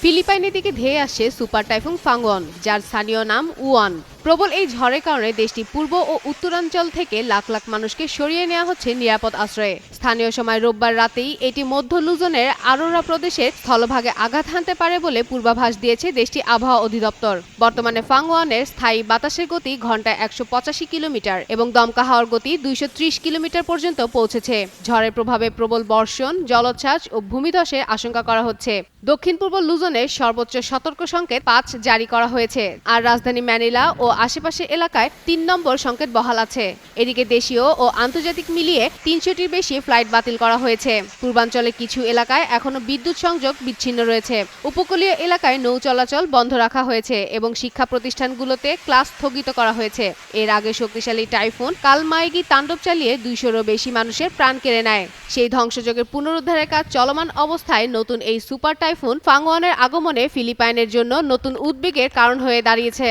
ফিলিপাইনের দিকে ধেয়ে আসে সুপার টাইফুন ফাঙ্গন যার স্থানীয় নাম উয়ান। প্রবল এই ঝড়ের কারণে দেশটি পূর্ব ও উত্তরাঞ্চল থেকে লাখ লাখ মানুষকে সরিয়ে নেওয়া হচ্ছে নিরাপদ আশ্রয়ে। স্থানীয় সময় রোববার রাতেই এটি মধ্য লুজনের আরোরা প্রদেশের স্থলভাগে আঘাত হানতে পারে বলে পূর্বাভাস দিয়েছে দেশটি আবহাওয়া অধিদপ্তর। বর্তমানে ফাংওয়ানের স্থায়ী বাতাসের গতি ঘন্টায় একশো পঁচাশি কিলোমিটার এবং দমকা হাওয়ার গতি দুইশো ত্রিশ কিলোমিটার পর্যন্ত পৌঁছেছে। ঝড়ের প্রভাবে প্রবল বর্ষণ, জলোচ্ছ্বাস ও ভূমিধসের আশঙ্কা করা হচ্ছে। দক্ষিণ পূর্ব লুজনে সর্বোচ্চ সতর্ক সংকেত পাঁচ জারি করা হয়েছে। আর রাজধানী ম্যানিলা ও আশেপাশের এলাকায় তিন নম্বর সংকেত বহাল আছে। এদিকে দেশীয় ও আন্তর্জাতিক মিলিয়ে তিনশোটির বেশি ফ্লাইট বাতিল করা হয়েছে। পূর্বাঞ্চলে কিছু এলাকায় এখনও বিদ্যুৎ সংযোগ বিচ্ছিন্ন রয়েছে। উপকূলীয় এলাকায় নৌ চলাচল বন্ধ রাখা হয়েছে এবং শিক্ষা প্রতিষ্ঠানগুলোতে ক্লাস স্থগিত করা হয়েছে। এর আগে শক্তিশালী টাইফুন কালমাইগি তাণ্ডব চালিয়ে দুইশোরও বেশি মানুষের প্রাণ কেড়ে নেয়। সেই ধ্বংসযোগের পুনরুদ্ধারের কাজ চলমান অবস্থায় নতুন এই সুপার টাইফুন ফাংওয়ানের আগমনে ফিলিপাইনের জন্য নতুন উদ্বেগের কারণ হয়ে দাঁড়িয়েছে।